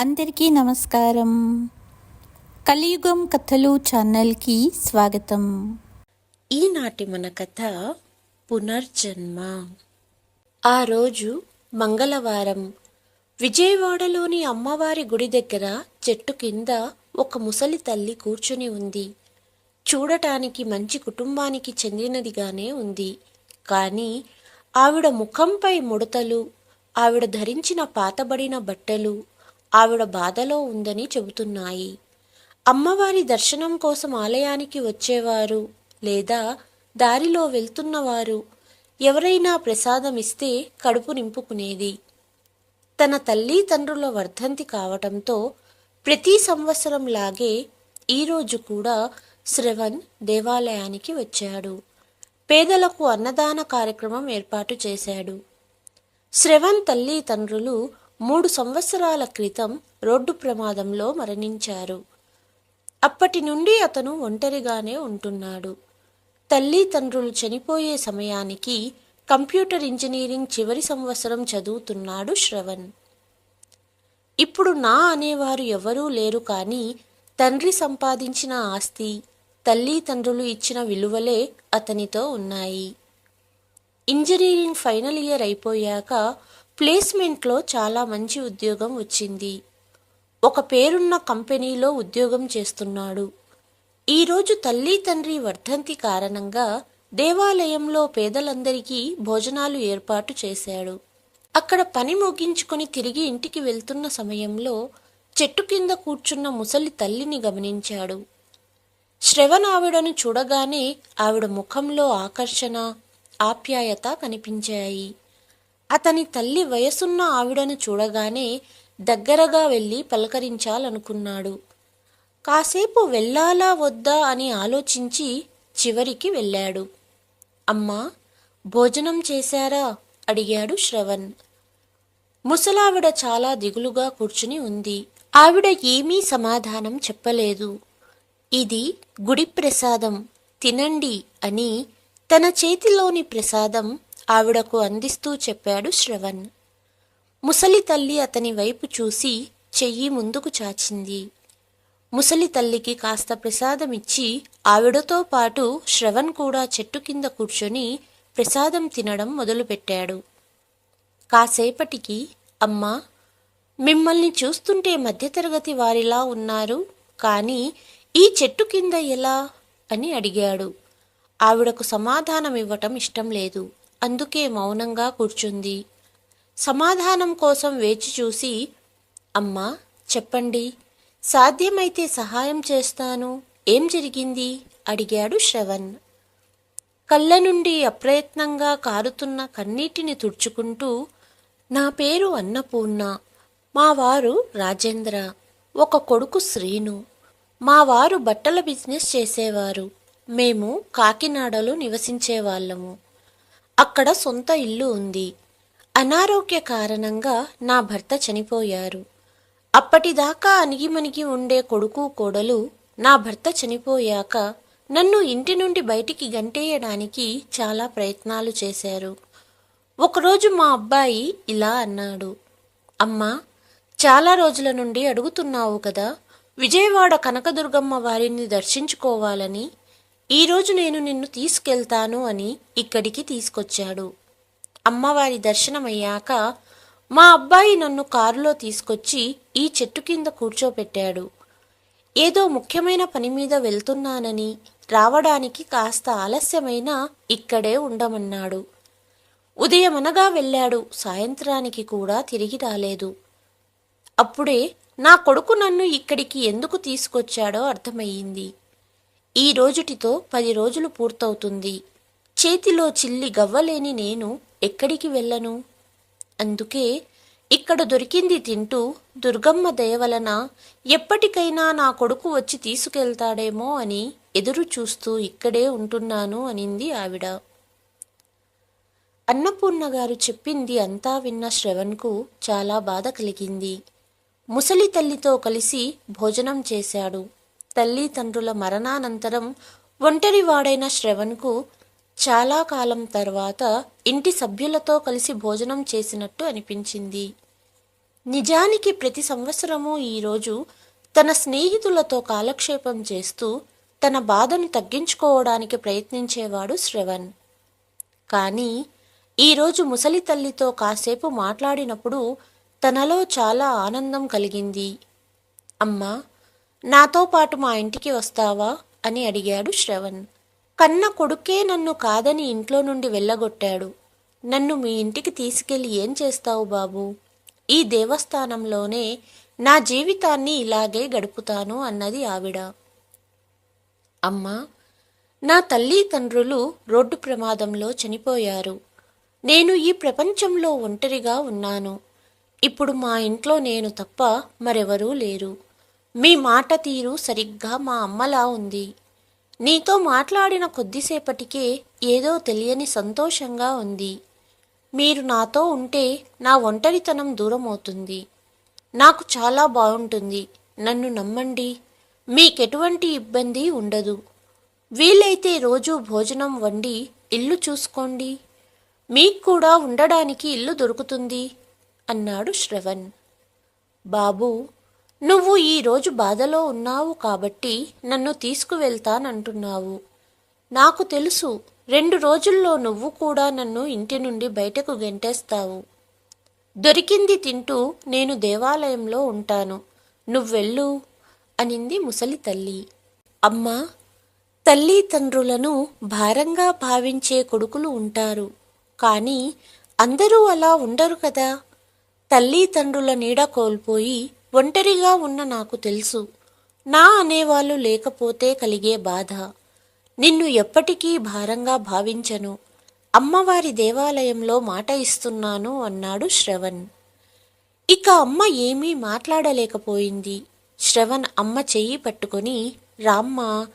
అందరికీ నమస్కారం. కలియుగం కథలు ఛానల్కి స్వాగతం. ఈనాటి మన కథ పునర్జన్మ. ఆ రోజు మంగళవారం విజయవాడలోని అమ్మవారి గుడి దగ్గర చెట్టు కింద ఒక ముసలి తల్లి కూర్చుని ఉంది. చూడటానికి మంచి కుటుంబానికి చెందినదిగానే ఉంది. కానీ ఆవిడ ముఖంపై ముడతలు ఆవిడ ధరించిన పాతబడిన బట్టలు ఆవిడ బాధలో ఉందని చెబుతున్నాయి. అమ్మవారి దర్శనం కోసం ఆలయానికి వచ్చేవారు లేదా దారిలో వెళ్తున్నవారు ఎవరైనా ప్రసాదం ఇస్తే కడుపు నింపుకునేది. తన తల్లి తండ్రుల వర్ధంతి కావటంతో ప్రతి సంవత్సరం లాగే ఈరోజు కూడా శ్రవణ్ దేవాలయానికి వచ్చాడు. పేదలకు అన్నదాన కార్యక్రమం ఏర్పాటు చేశాడు. శ్రవణ్ తల్లి తండ్రులు మూడు సంవత్సరాల క్రితం రోడ్డు ప్రమాదంలో మరణించారు. అప్పటి నుండి అతను ఒంటరిగానే ఉంటున్నాడు. తల్లి తండ్రులు చనిపోయే సమయానికి కంప్యూటర్ ఇంజనీరింగ్ చివరి సంవత్సరం చదువుతున్నాడు శ్రవణ్. ఇప్పుడు నా అనేవారు ఎవరూ లేరు కానీ తండ్రి సంపాదించిన ఆస్తి తల్లి తండ్రులు ఇచ్చిన విలువలే అతనితో ఉన్నాయి. ఇంజనీరింగ్ ఫైనల్ ఇయర్ అయిపోయాక ప్లేస్మెంట్లో చాలా మంచి ఉద్యోగం వచ్చింది. ఒక పేరున్న కంపెనీలో ఉద్యోగం చేస్తున్నాడు. ఈరోజు తల్లి తండ్రి వర్ధంతి కారణంగా దేవాలయంలో పేదలందరికీ భోజనాలు ఏర్పాటు చేశాడు. అక్కడ పని ముగించుకొని తిరిగి ఇంటికి వెళ్తున్న సమయంలో చెట్టు కింద కూర్చున్న ముసలి తల్లిని గమనించాడు. శ్రవణ్ ఆవిడను చూడగానే ఆవిడ ముఖంలో ఆకర్షణ ఆప్యాయత కనిపించాయి. అతని తల్లి వయసున్న ఆవిడను చూడగానే దగ్గరగా వెళ్ళి పలకరించాలనుకున్నాడు. కాసేపు వెళ్ళాలా వద్దా అని ఆలోచించి చివరికి వెళ్ళాడు. అమ్మా భోజనం చేశారా? అడిగాడు శ్రవణ్. ముసలావిడ చాలా దిగులుగా కూర్చుని ఉంది. ఆవిడ ఏమీ సమాధానం చెప్పలేదు. ఇది గుడి ప్రసాదం తినండి అని తన చేతిలోని ప్రసాదం ఆవిడకు అందిస్తూ చెప్పాడు శ్రవణ్. ముసలి తల్లి అతని వైపు చూసి చెయ్యి ముందుకు చాచింది. ముసలి తల్లికి కాస్త ప్రసాదం ఇచ్చి ఆవిడతో పాటు శ్రవణ్ కూడా చెట్టు కింద కూర్చొని ప్రసాదం తినడం మొదలుపెట్టాడు. కాసేపటికి అమ్మా మిమ్మల్ని చూస్తుంటే మధ్యతరగతి వారిలా ఉన్నారు కానీ ఈ చెట్టు కింద ఎలా? అని అడిగాడు. ఆవిడకు సమాధానం ఇవ్వటం ఇష్టం లేదు. అందుకే మౌనంగా కూర్చుంది. సమాధానం కోసం వేచి చూసి అమ్మా చెప్పండి. సాధ్యమైతే సహాయం చేస్తాను. ఏం జరిగింది? అడిగాడు శ్రవణ్. కళ్ళ నుండి అప్రయత్నంగా కారుతున్న కన్నీటిని తుడుచుకుంటూ నా పేరు అన్నపూర్ణ. మా వారు రాజేంద్ర. ఒక కొడుకు శ్రీను. మా వారు బట్టల బిజినెస్ చేసేవారు. మేము కాకినాడలో నివసించేవాళ్ళము. అక్కడ సొంత ఇల్లు ఉంది. అనారోగ్య కారణంగా నా భర్త చనిపోయారు. అప్పటిదాకా అణిగిమణిగి ఉండే కొడుకు కోడలు నా భర్త చనిపోయాక నన్ను ఇంటి నుండి బయటికి గంటేయడానికి చాలా ప్రయత్నాలు చేశారు. ఒకరోజు మా అబ్బాయి ఇలా అన్నాడు. అమ్మా చాలా రోజుల నుండి అడుగుతున్నావు కదా విజయవాడ కనకదుర్గమ్మ వారిని దర్శించుకోవాలని ఈరోజు నేను నిన్ను తీసుకెళ్తాను అని ఇక్కడికి తీసుకొచ్చాడు. అమ్మవారి దర్శనమయ్యాక మా అబ్బాయి నన్ను కారులో తీసుకొచ్చి ఈ చెట్టు కింద కూర్చోపెట్టాడు. ఏదో ముఖ్యమైన పని మీద వెళ్తున్నానని రావడానికి కాస్త ఆలస్యమైనా ఇక్కడే ఉండమన్నాడు. ఉదయమనగా వెళ్ళాడు. సాయంత్రానికి కూడా తిరిగి రాలేదు. అప్పుడే నా కొడుకు నన్ను ఇక్కడికి ఎందుకు తీసుకొచ్చాడో అర్థమయ్యింది. ఈ రోజుటితో పది రోజులు పూర్తవుతుంది. చేతిలో చిల్లి గవ్వలేని నేను ఎక్కడికి వెళ్ళను? అందుకే ఇక్కడ దొరికింది తింటూ దుర్గమ్మ దయ వలన ఎప్పటికైనా నా కొడుకు వచ్చి తీసుకెళ్తాడేమో అని ఎదురు చూస్తూ ఇక్కడే ఉంటున్నాను అనింది ఆవిడ. అన్నపూర్ణ గారు చెప్పింది అంతా విన్న శ్రవణ్కు చాలా బాధ కలిగింది. ముసలి తల్లితో కలిసి భోజనం చేశాడు. తల్లిదండ్రుల మరణానంతరం ఒంటరివాడైన శ్రవణ్కు చాలా కాలం తర్వాత ఇంటి సభ్యులతో కలిసి భోజనం చేసినట్టు అనిపించింది. నిజానికి ప్రతి సంవత్సరము ఈరోజు తన స్నేహితులతో కాలక్షేపం చేస్తూ తన బాధను తగ్గించుకోవడానికి ప్రయత్నించేవాడు శ్రవణ్. కానీ ఈరోజు ముసలి తల్లితో కాసేపు మాట్లాడినప్పుడు తనలో చాలా ఆనందం కలిగింది. అమ్మా నాతో పాటు మా ఇంటికి వస్తావా? అని అడిగాడు శ్రవణ్. కన్న కొడుకే నన్ను కాదని ఇంట్లో నుండి వెళ్ళగొట్టాడు. నన్ను మీ ఇంటికి తీసుకెళ్ళి ఏం చేస్తావు బాబు? ఈ దేవస్థానంలోనే నా జీవితాన్ని ఇలాగే గడుపుతాను అన్నది ఆవిడ. అమ్మా నా తల్లి తండ్రులు రోడ్డు ప్రమాదంలో చనిపోయారు. నేను ఈ ప్రపంచంలో ఒంటరిగా ఉన్నాను. ఇప్పుడు మా ఇంట్లో నేను తప్ప మరెవరూ లేరు. మీ మాట తీరు సరిగ్గా మా అమ్మలా ఉంది. నీతో మాట్లాడిన కొద్దిసేపటికే ఏదో తెలియని సంతోషంగా ఉంది. మీరు నాతో ఉంటే నా ఒంటరితనం దూరమవుతుంది. నాకు చాలా బాగుంటుంది. నన్ను నమ్మండి. మీకెటువంటి ఇబ్బంది ఉండదు. వీలైతే రోజు భోజనం వండి ఇల్లు చూసుకోండి. మీకు కూడా ఉండడానికి ఇల్లు దొరుకుతుంది అన్నాడు శ్రవణ్. బాబు నువ్వు ఈరోజు బాధలో ఉన్నావు కాబట్టి నన్ను తీసుకువెళ్తానంటున్నావు. నాకు తెలుసు రెండు రోజుల్లో నువ్వు కూడా నన్ను ఇంటి నుండి బయటకు గెంటేస్తావు. దొరికింది తింటూ నేను దేవాలయంలో ఉంటాను. నువ్వెళ్ళు అనింది ముసలి తల్లి. అమ్మా తల్లి తండ్రులను భారంగా భావించే కొడుకులు ఉంటారు. కానీ అందరూ అలా ఉండరు కదా. తల్లి తండ్రుల నీడ కోల్పోయి ఒంటరిగా ఉన్న నాకు తెలుసు. నా అనేవాళ్ళు లేకపోతే కలిగే బాధ. నిన్ను ఎప్పటికీ భారంగా భావించను. అమ్మవారి దేవాలయంలో మాట ఇస్తున్నాను అన్నాడు శ్రవణ్. ఇక అమ్మ ఏమీ మాట్లాడలేకపోయింది. శ్రవణ్ అమ్మ చెయ్యి పట్టుకొని రామ్మ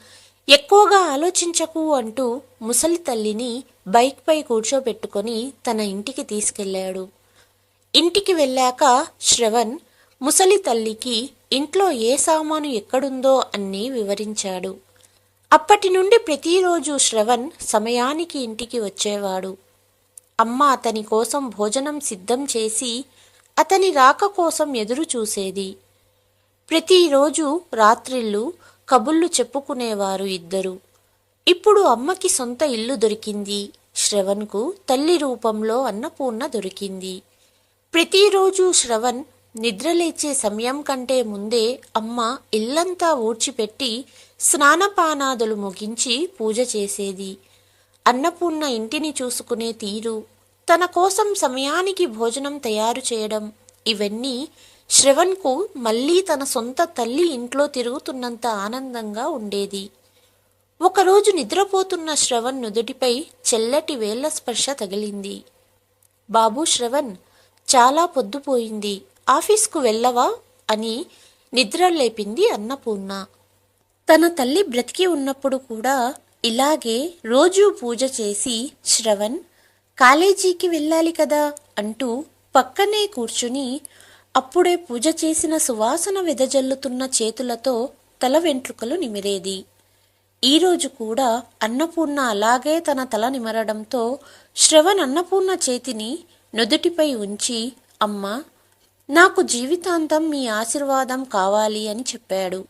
ఎక్కువగా ఆలోచించకు అంటూ ముసలి తల్లిని బైక్పై కూర్చోబెట్టుకొని తన ఇంటికి తీసుకెళ్ళాడు. ఇంటికి వెళ్ళాక శ్రవణ్ ముసలి తల్లికి ఇంట్లో ఏ సామాను ఎక్కడుందో అన్నీ వివరించాడు. అప్పటి నుండి ప్రతిరోజు శ్రవణ్ సమయానికి ఇంటికి వచ్చేవాడు. అమ్మ అతని కోసం భోజనం సిద్ధం చేసి అతని రాక కోసం ఎదురు చూసేది. ప్రతిరోజు రాత్రిళ్ళు కబుళ్ళు చెప్పుకునేవారు ఇద్దరు. ఇప్పుడు అమ్మకి సొంత ఇల్లు దొరికింది. శ్రవణ్కు తల్లి రూపంలో అన్నపూర్ణ దొరికింది. ప్రతిరోజు శ్రవణ్ నిద్రలేచే సమయం కంటే ముందే అమ్మ ఇల్లంతా ఊడ్చిపెట్టి స్నానపానాదులు ముగించి పూజ చేసేది. అన్నపూర్ణ ఇంటిని చూసుకునే తీరు తన కోసం సమయానికి భోజనం తయారు చేయడం ఇవన్నీ శ్రవణ్కు మళ్ళీ తన సొంత తల్లి ఇంట్లో తిరుగుతున్నంత ఆనందంగా ఉండేది. ఒకరోజు నిద్రపోతున్న శ్రవణ్ నుదుటిపై చెల్లటి వేళ్ళ స్పర్శ తగిలింది. బాబు శ్రవణ్ చాలా పొద్దుపోయింది. ఆఫీస్కు వెళ్ళవా అని నిద్ర లేపింది అన్నపూర్ణ. తన తల్లి బ్రతికి ఉన్నప్పుడు కూడా ఇలాగే రోజూ పూజ చేసి శ్రవణ్ కాలేజీకి వెళ్ళాలి కదా అంటూ పక్కనే కూర్చుని అప్పుడే పూజ చేసిన సువాసన వెదజల్లుతున్న చేతులతో తల వెంట్రుకలు నిమిరేది. ఈరోజు కూడా అన్నపూర్ణ అలాగే తన తల నిమరడంతో శ్రవణ్ అన్నపూర్ణ చేతిని నుదుటిపై ఉంచి అమ్మ నాకు జీవితాంతం మీ ఆశీర్వాదం కావాలి అని చెప్పాడు.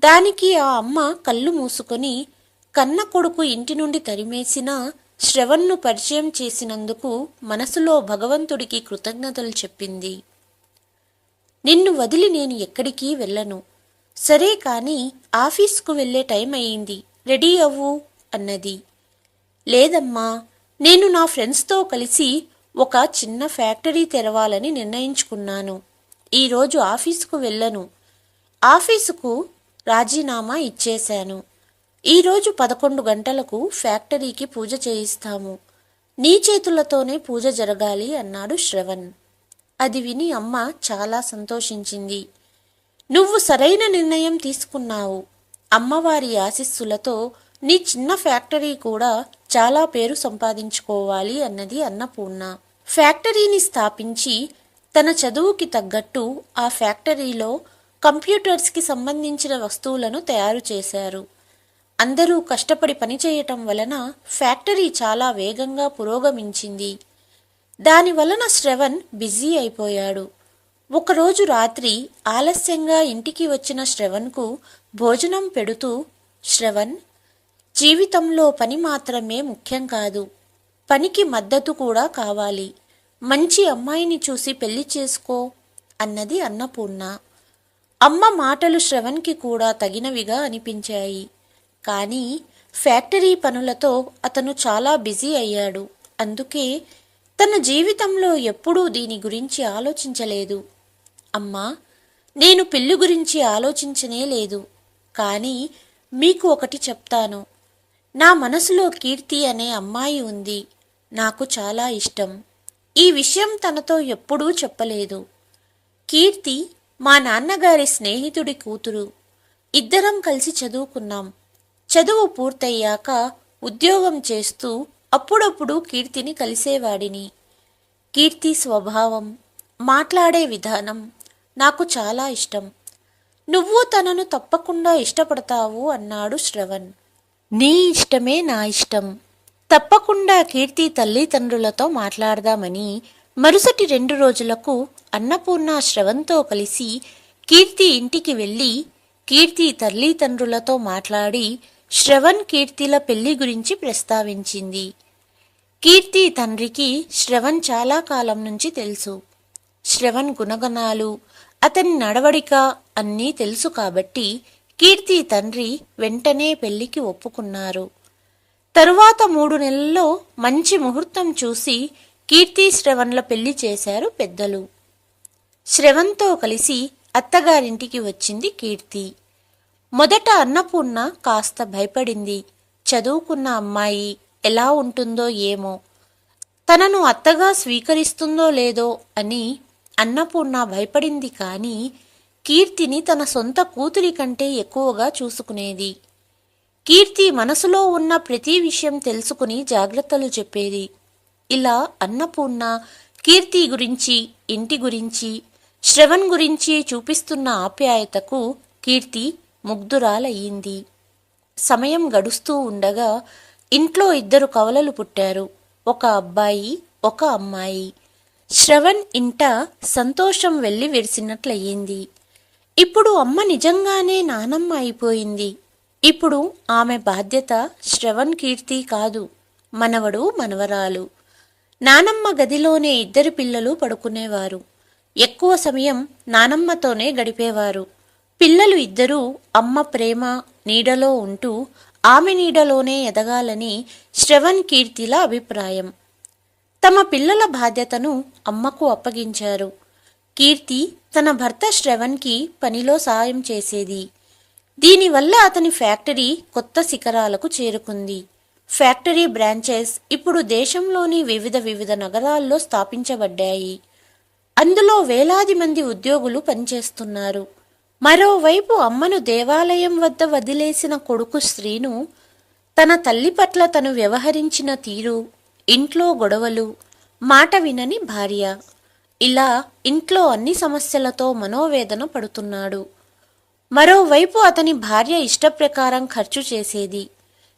దానికి ఆ అమ్మ కళ్ళు మూసుకొని కన్న కొడుకు ఇంటి నుండి తరిమేసిన శ్రవణ్ను పరిచయం చేసినందుకు మనసులో భగవంతుడికి కృతజ్ఞతలు చెప్పింది. నిన్ను వదిలి నేను ఎక్కడికి వెళ్ళను. సరే కాని ఆఫీస్కు వెళ్ళే టైం అయింది రెడీ అవ్వు అన్నది. లేదమ్మా నేను నా ఫ్రెండ్స్తో కలిసి ఒక చిన్న ఫ్యాక్టరీ తెరవాలని నిర్ణయించుకున్నాను. ఈరోజు ఆఫీసుకు వెళ్ళను. ఆఫీసుకు రాజీనామా ఇచ్చేశాను. ఈరోజు పదకొండు గంటలకు ఫ్యాక్టరీకి పూజ చేయిస్తాము. నీ చేతులతోనే పూజ జరగాలి అన్నాడు శ్రవణ్. అది విని అమ్మ చాలా సంతోషించింది. నువ్వు సరైన నిర్ణయం తీసుకున్నావు. అమ్మవారి ఆశీస్సులతో నీ చిన్న ఫ్యాక్టరీ కూడా చాలా పేరు సంపాదించుకోవాలి అన్నది అన్నపూర్ణ. ఫ్యాక్టరీని స్థాపించి తన చదువుకి తగ్గట్టు ఆ ఫ్యాక్టరీలో కంప్యూటర్స్కి సంబంధించిన వస్తువులను తయారు చేశారు. అందరూ కష్టపడి పనిచేయటం వలన ఫ్యాక్టరీ చాలా వేగంగా పురోగమించింది. దాని వలన శ్రవణ్ బిజీ అయిపోయాడు. ఒకరోజు రాత్రి ఆలస్యంగా ఇంటికి వచ్చిన శ్రవణ్కు భోజనం పెడుతూ శ్రవణ్ జీవితంలో పని మాత్రమే ముఖ్యం కాదు. పనికి మద్దతు కూడా కావాలి. మంచి అమ్మాయిని చూసి పెళ్ళి చేసుకో అన్నది అన్నపూర్ణ. అమ్మ మాటలు శ్రవణ్కి కూడా తగినవిగా అనిపించాయి. కానీ ఫ్యాక్టరీ పనులతో అతను చాలా బిజీ అయ్యాడు. అందుకే తన జీవితంలో ఎప్పుడూ దీని గురించి ఆలోచించలేదు. అమ్మా నేను పెళ్ళి గురించి ఆలోచించనే లేదు. కానీ మీకు ఒకటి చెప్తాను. నా మనసులో కీర్తి అనే అమ్మాయి ఉంది. నాకు చాలా ఇష్టం. ఈ విషయం తనతో ఎప్పుడూ చెప్పలేదు. కీర్తి మా నాన్నగారి స్నేహితుడి కూతురు. ఇద్దరం కలిసి చదువుకున్నాం. చదువు పూర్తయ్యాక ఉద్యోగం చేస్తూ అప్పుడప్పుడు కీర్తిని కలిసేవాడిని. కీర్తి స్వభావం మాట్లాడే విధానం నాకు చాలా ఇష్టం. నువ్వు తనను తప్పకుండా ఇష్టపడతావు అన్నాడు శ్రవణ్. నీ ఇష్టమే నా ఇష్టం. తప్పకుండా కీర్తి తల్లిదండ్రులతో మాట్లాడదామని మరుసటి రెండు రోజులకు అన్నపూర్ణ శ్రవంతో కలిసి కీర్తి ఇంటికి వెళ్ళి కీర్తి తల్లిదండ్రులతో మాట్లాడి శ్రవణ్ కీర్తిల పెళ్ళి గురించి ప్రస్తావించింది. కీర్తి తండ్రికి శ్రవణ్ చాలా కాలం నుంచి తెలుసు. శ్రవణ్ గుణగణాలు అతని నడవడిక అన్నీ తెలుసు కాబట్టి కీర్తి తండ్రి వెంటనే పెళ్ళికి ఒప్పుకున్నారు. తరువాత మూడు నెలల్లో మంచి ముహూర్తం చూసి కీర్తి శ్రవణ్ల పెళ్ళి చేశారు పెద్దలు. శ్రవణ్తో కలిసి అత్తగారింటికి వచ్చింది కీర్తి. మొదట అన్నపూర్ణ కాస్త భయపడింది. చదువుకున్న అమ్మాయి ఎలా ఉంటుందో ఏమో. తనను అత్తగా స్వీకరిస్తుందో లేదో అని అన్నపూర్ణ భయపడింది కానీ కీర్తిని తన సొంత కూతురి కంటే ఎక్కువగా చూసుకునేది. కీర్తి మనసులో ఉన్న ప్రతి విషయం తెలుసుకుని జాగ్రత్తలు చెప్పేది. ఇలా అన్నపూర్ణ కీర్తి గురించి ఇంటి గురించి శ్రవణ్ గురించి చూపిస్తున్న ఆప్యాయతకు కీర్తి ముగ్ధురాలయ్యింది. సమయం గడుస్తూ ఉండగా ఇంట్లో ఇద్దరు కవలలు పుట్టారు. ఒక అబ్బాయి ఒక అమ్మాయి. శ్రవణ్ ఇంట సంతోషం వెళ్ళి విరిసినట్లయ్యింది. ఇప్పుడు అమ్మ నిజంగానే నానమ్మ అయిపోయింది. ఇప్పుడు ఆమె బాధ్యత శ్రవణ్ కీర్తి కాదు మనవడు మనవరాలు. నానమ్మ గదిలోనే ఇద్దరు పిల్లలు పడుకునేవారు. ఎక్కువ సమయం నానమ్మతోనే గడిపేవారు. పిల్లలు ఇద్దరూ అమ్మ ప్రేమ నీడలో ఉంటూ ఆమె నీడలోనే ఎదగాలని శ్రవణ్ కీర్తిల అభిప్రాయం. తమ పిల్లల బాధ్యతను అమ్మకు అప్పగించారు. కీర్తి తన భర్త శ్రవణ్కి పనిలో సాయం చేసేది. దీనివల్ల అతని ఫ్యాక్టరీ కొత్త శిఖరాలకు చేరుకుంది. ఫ్యాక్టరీ బ్రాంచెస్ ఇప్పుడు దేశంలోని వివిధ వివిధ నగరాల్లో స్థాపించబడ్డాయి. అందులో వేలాది మంది ఉద్యోగులు పనిచేస్తున్నారు. మరోవైపు అమ్మను దేవాలయం వద్ద వదిలేసిన కొడుకు శ్రీను తన తల్లి పట్ల తను వ్యవహరించిన తీరు ఇంట్లో గొడవలు మాట వినని భార్య. ఇలా ఇంట్లో అన్ని సమస్యలతో మనోవేదన పడుతున్నాడు. మరోవైపు అతని భార్య ఇష్టప్రకారం ఖర్చు చేసేది.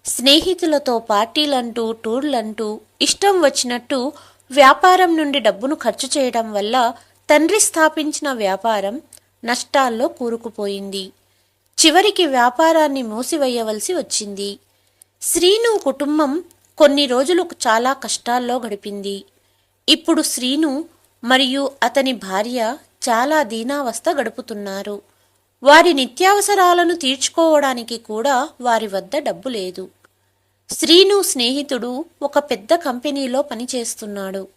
స్నేహితులతో పార్టీలంటూ టూర్లంటూ ఇష్టం వచ్చినట్టు వ్యాపారం నుండి డబ్బును ఖర్చు చేయడం వల్ల తండ్రి స్థాపించిన వ్యాపారం నష్టాల్లో కూరుకుపోయింది. చివరికి వ్యాపారాన్ని మూసివేయవలసి వచ్చింది. శ్రీను కుటుంబం కొన్ని రోజులు చాలా కష్టాల్లో గడిపింది. ఇప్పుడు శ్రీను మరియు అతని భార్య చాలా దీనావస్థ గడుపుతున్నారు. వారి నిత్యావసరాలను తీర్చుకోవడానికి కూడా వారి వద్ద డబ్బు లేదు. శ్రీను స్నేహితుడు ఒక పెద్ద కంపెనీలో పనిచేస్తున్నాడు.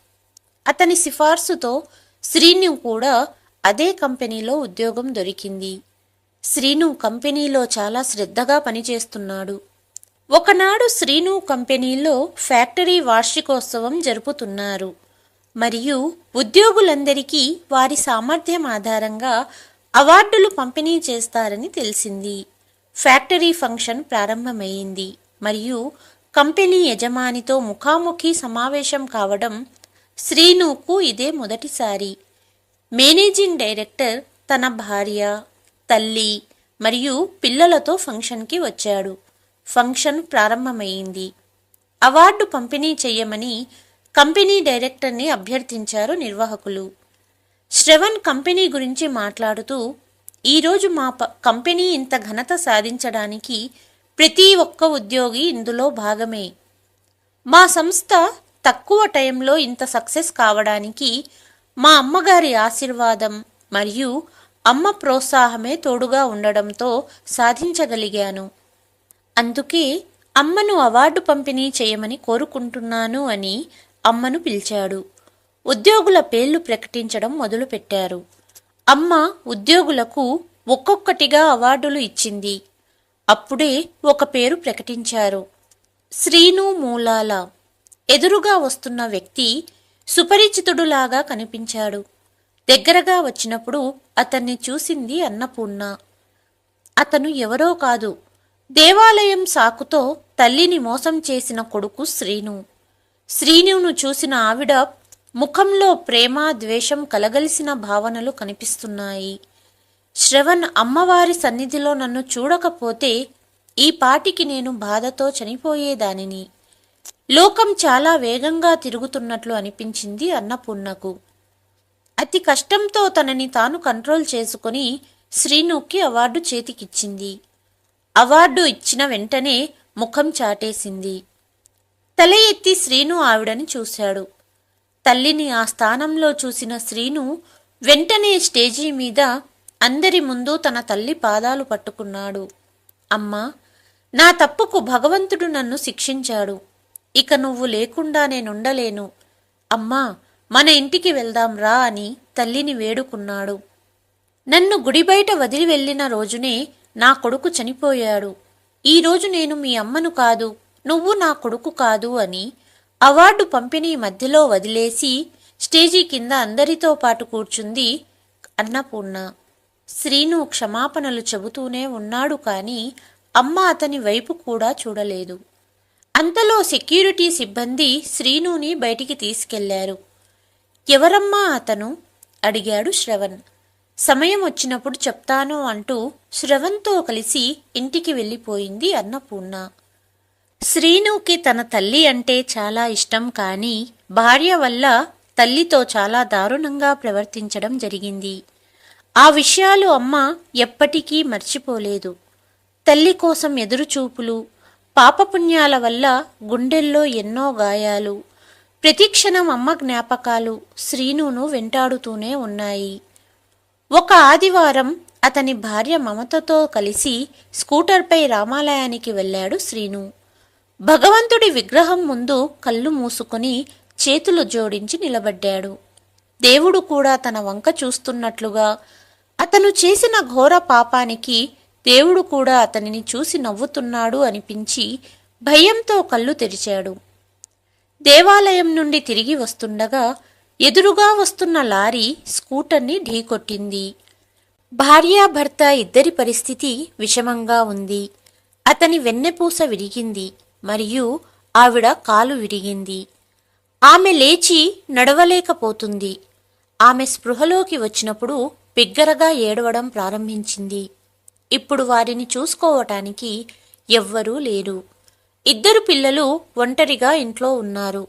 అతని సిఫార్సుతో శ్రీను కూడా అదే కంపెనీలో ఉద్యోగం దొరికింది. శ్రీను కంపెనీలో చాలా శ్రద్ధగా పనిచేస్తున్నాడు. ఒకనాడు శ్రీను కంపెనీలో ఫ్యాక్టరీ వార్షికోత్సవం జరుపుతున్నారు. మరియు ఉద్యోగులందరికీ వారి సామర్థ్యం ఆధారంగా అవార్డులు పంపిణీ చేస్తారని తెలిసింది. ఫ్యాక్టరీ ఫంక్షన్ ప్రారంభమైంది. మరియు కంపెనీ యజమానితో ముఖాముఖి సమావేశం కావడం శ్రీనుకు ఇదే మొదటిసారి. మేనేజింగ్ డైరెక్టర్ తన భార్య తల్లి మరియు పిల్లలతో ఫంక్షన్కి వచ్చాడు. ఫంక్షన్ ప్రారంభమైంది. అవార్డు పంపిణీ చేయమని కంపెనీ డైరెక్టర్ని అభ్యర్థించారు నిర్వాహకులు. శ్రవణ్ కంపెనీ గురించి మాట్లాడుతూ ఈరోజు మా ప- కంపెనీ ఇంత ఘనత సాధించడానికి ప్రతి ఒక్క ఉద్యోగి ఇందులో భాగమే. మా సంస్థ తక్కువ టైంలో ఇంత సక్సెస్ కావడానికి మా అమ్మగారి ఆశీర్వాదం మరియు అమ్మ ప్రోత్సాహమే తోడుగా ఉండడంతో సాధించగలిగాను. అందుకే అమ్మను అవార్డు పంపిణీ చేయమని కోరుకుంటున్నాను అని అమ్మను పిలిచాడు. ఉద్యోగుల పేర్లు ప్రకటించడం మొదలుపెట్టారు. అమ్మ ఉద్యోగులకు ఒక్కొక్కటిగా అవార్డులు ఇచ్చింది. అప్పుడే ఒక పేరు ప్రకటించారు. శ్రీను మూలాల. ఎదురుగా వస్తున్న వ్యక్తి సుపరిచితుడులాగా కనిపించాడు. దగ్గరగా వచ్చినప్పుడు అతన్ని చూసింది అన్నపూర్ణ. అతను ఎవరో కాదు. దేవాలయం సాకుతో తల్లిని మోసం చేసిన కొడుకు శ్రీను. శ్రీనును చూసిన ఆవిడ ముఖంలో ప్రేమ ద్వేషం కలగలిసిన భావనలు కనిపిస్తున్నాయి. శ్రవణ్ అమ్మవారి సన్నిధిలో నన్ను చూడకపోతే ఈ పాటికి నేను బాధతో చనిపోయేదానిని. లోకం చాలా వేగంగా తిరుగుతున్నట్లు అనిపించింది అన్నపూర్ణకు. అతి కష్టంతో తనని తాను కంట్రోల్ చేసుకుని శ్రీనుకి అవార్డు చేతికిచ్చింది. అవార్డు ఇచ్చిన వెంటనే ముఖం చాటేసింది. తల ఎత్తి శ్రీను ఆవిడని చూశాడు. తల్లిని ఆ స్థానంలో చూసిన శ్రీను వెంటనే స్టేజీ మీద అందరి ముందు తన తల్లి పాదాలు పట్టుకున్నాడు. అమ్మా నా తప్పుకు భగవంతుడు నన్ను శిక్షించాడు. ఇక నువ్వు లేకుండా నేనుండలేను. అమ్మా మన ఇంటికి వెళ్దాం రా అని తల్లిని వేడుకున్నాడు. నన్ను గుడి బయట వదిలి వెళ్ళిన రోజునే నా కొడుకు చనిపోయాడు. ఈరోజు నేను మీ అమ్మను కాదు నువ్వు నా కొడుకు కాదు అని అవార్డు పంపిణీ మధ్యలో వదిలేసి స్టేజీ కింద అందరితో పాటు కూర్చుంది అన్నపూర్ణ. శ్రీను క్షమాపణలు చెబుతూనే ఉన్నాడు కానీ అమ్మ అతని వైపు కూడా చూడలేదు. అంతలో సెక్యూరిటీ సిబ్బంది శ్రీనుని బయటికి తీసుకెళ్ళారు. ఎవరమ్మా అతను అడిగాడు శ్రవణ్. సమయం వచ్చినప్పుడు చెప్తాను అంటూ శ్రవణ్తో కలిసి ఇంటికి వెళ్ళిపోయింది అన్నపూర్ణ. శ్రీనుకి తన తల్లి అంటే చాలా ఇష్టం కానీ భార్య వల్ల తల్లితో చాలా దారుణంగా ప్రవర్తించడం జరిగింది. ఆ విషయాలు అమ్మ ఎప్పటికీ మర్చిపోలేదు. తల్లి కోసం ఎదురుచూపులు పాపపుణ్యాల వల్ల గుండెల్లో ఎన్నో గాయాలు ప్రతిక్షణం అమ్మ జ్ఞాపకాలు శ్రీనును వెంటాడుతూనే ఉన్నాయి. ఒక ఆదివారం అతని భార్య మమతతో కలిసి స్కూటర్పై రామాలయానికి వెళ్ళాడు శ్రీను. భగవంతుడి విగ్రహం ముందు కళ్ళు మూసుకొని చేతులు జోడించి నిలబడ్డాడు. దేవుడు కూడా తన వంక చూస్తున్నట్లుగా అతను చేసిన ఘోర పాపానికి దేవుడు కూడా అతనిని చూసి నవ్వుతున్నాడు అనిపించి భయంతో కళ్ళు తెరిచాడు. దేవాలయం నుండి తిరిగి వస్తుండగా ఎదురుగా వస్తున్న లారీ స్కూటర్ని ఢీకొట్టింది. భార్యాభర్త ఇద్దరి పరిస్థితి విషమంగా ఉంది. అతని వెన్నెపూస విరిగింది. మరియు ఆవిడ కాలు విరిగింది. ఆమె లేచి నడవలేకపోతుంది. ఆమె స్పృహలోకి వచ్చినప్పుడు బిగ్గరగా ఏడవడం ప్రారంభించింది. ఇప్పుడు వారిని చూసుకోవటానికి ఎవ్వరూ లేరు. ఇద్దరు పిల్లలు ఒంటరిగా ఇంట్లో ఉన్నారు.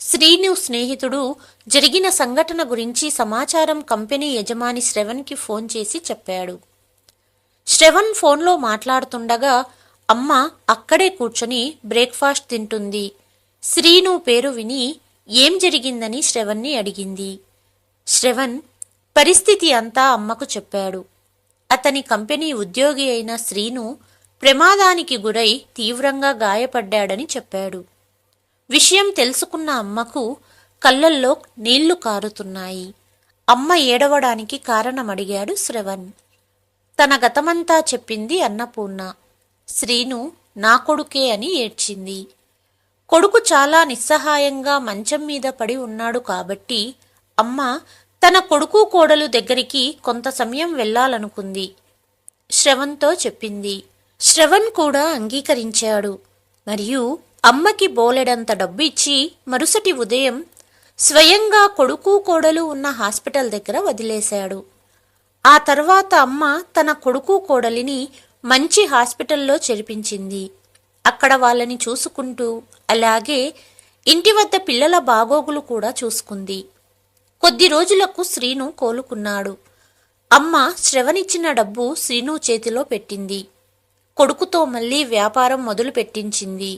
శ్రీను స్నేహితుడు జరిగిన సంఘటన గురించి సమాచారం కంపెనీ యజమాని శ్రవణ్కి ఫోన్ చేసి చెప్పాడు. శ్రవణ్ ఫోన్లో మాట్లాడుతుండగా అమ్మ అక్కడే కూర్చొని బ్రేక్ఫాస్ట్ తింటుంది. శ్రీను పేరు విని ఏం జరిగిందని శ్రవణ్ని అడిగింది. శ్రవణ్ పరిస్థితి అంతా అమ్మకు చెప్పాడు. అతని కంపెనీ ఉద్యోగి అయిన శ్రీను ప్రమాదానికి గురై తీవ్రంగా గాయపడ్డాడని చెప్పాడు. విషయం తెలుసుకున్న అమ్మకు కళ్ళల్లో నీళ్ళు కారుతున్నాయి. అమ్మ ఏడవడానికి కారణమడిగాడు శ్రవణ్. తన గతమంతా చెప్పింది అన్నపూర్ణ. శ్రీను నా కొడుకే అని ఏడ్చింది. కొడుకు చాలా నిస్సహాయంగా మంచం మీద పడి ఉన్నాడు కాబట్టి అమ్మ తన కొడుకు కోడలు దగ్గరికి కొంత సమయం వెళ్ళాలనుకుంది. శ్రవణ్తో చెప్పింది. శ్రవణ్ కూడా అంగీకరించాడు. మరియు అమ్మకి బోలెడంత డబ్బు ఇచ్చి మరుసటి ఉదయం స్వయంగా కొడుకు కోడలు ఉన్న హాస్పిటల్ దగ్గర వదిలేశాడు. ఆ తర్వాత అమ్మ తన కొడుకు కోడలిని మంచి హాస్పిటల్లో చేర్పించింది. అక్కడ వాళ్ళని చూసుకుంటూ అలాగే ఇంటి వద్ద పిల్లల బాగోగులు కూడా చూసుకుంది. కొద్ది రోజులకు శ్రీను కోలుకున్నాడు. అమ్మ శ్రవణిచ్చిన డబ్బు శ్రీను చేతిలో పెట్టింది. కొడుకుతో మళ్ళీ వ్యాపారం మొదలు పెట్టించింది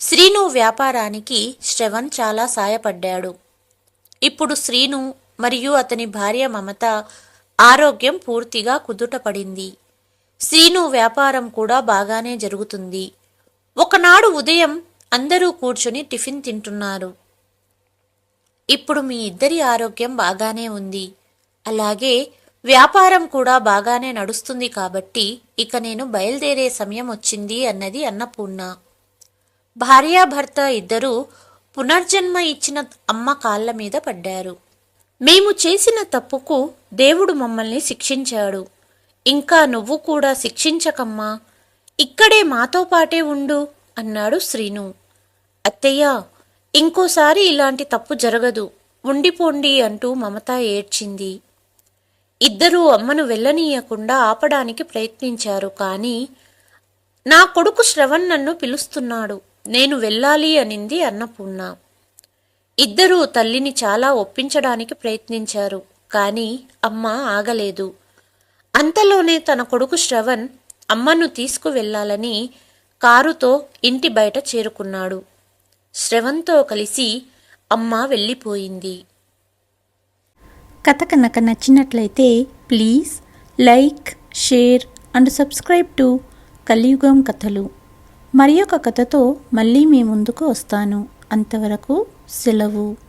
శ్రీను వ్యాపారానికి శ్రవణ్ చాలా సాయపడ్డాడు. ఇప్పుడు శ్రీను మరియు అతని భార్య మమత ఆరోగ్యం పూర్తిగా కుదుటపడింది. శ్రీను వ్యాపారం కూడా బాగానే జరుగుతుంది. ఒకనాడు ఉదయం అందరూ కూర్చుని టిఫిన్ తింటున్నారు. ఇప్పుడు మీ ఇద్దరి ఆరోగ్యం బాగానే ఉంది. అలాగే వ్యాపారం కూడా బాగానే నడుస్తుంది కాబట్టి ఇక నేను బయలుదేరే సమయం వచ్చింది అన్నది అన్నపూర్ణ. భార్యాభర్త ఇద్దరూ పునర్జన్మ ఇచ్చిన అమ్మ కాళ్ళ మీద పడ్డారు. మేము చేసిన తప్పుకు దేవుడు మమ్మల్ని శిక్షించాడు. ఇంకా నువ్వు కూడా శిక్షించకమ్మా. ఇక్కడే మాతో పాటే ఉండు అన్నాడు శ్రీను. అత్తయ్య ఇంకోసారి ఇలాంటి తప్పు జరగదు ఉండిపోండి అంటూ మమత ఏడ్చింది. ఇద్దరూ అమ్మను వెళ్ళనీయకుండా ఆపడానికి ప్రయత్నించారు కానీ నా కొడుకు శ్రవణ్ నన్ను పిలుస్తున్నాడు నేను వెళ్ళాలి అనింది అన్నపూర్ణ. ఇద్దరూ తల్లిని చాలా ఒప్పించడానికి ప్రయత్నించారు కానీ అమ్మ ఆగలేదు. అంతలోనే తన కొడుకు శ్రవణ్ అమ్మను తీసుకువెళ్ళాలని కారుతో ఇంటి బయట చేరుకున్నాడు. శ్రవణ్తో కలిసి అమ్మ వెళ్ళిపోయింది. కథ కనుక నచ్చినట్లయితే please like share and subscribe to Kaliyugam Kathalu. మరి ఒక కథతో మళ్ళీ మీ ముందుకు వస్తాను. అంతవరకు సెలవు.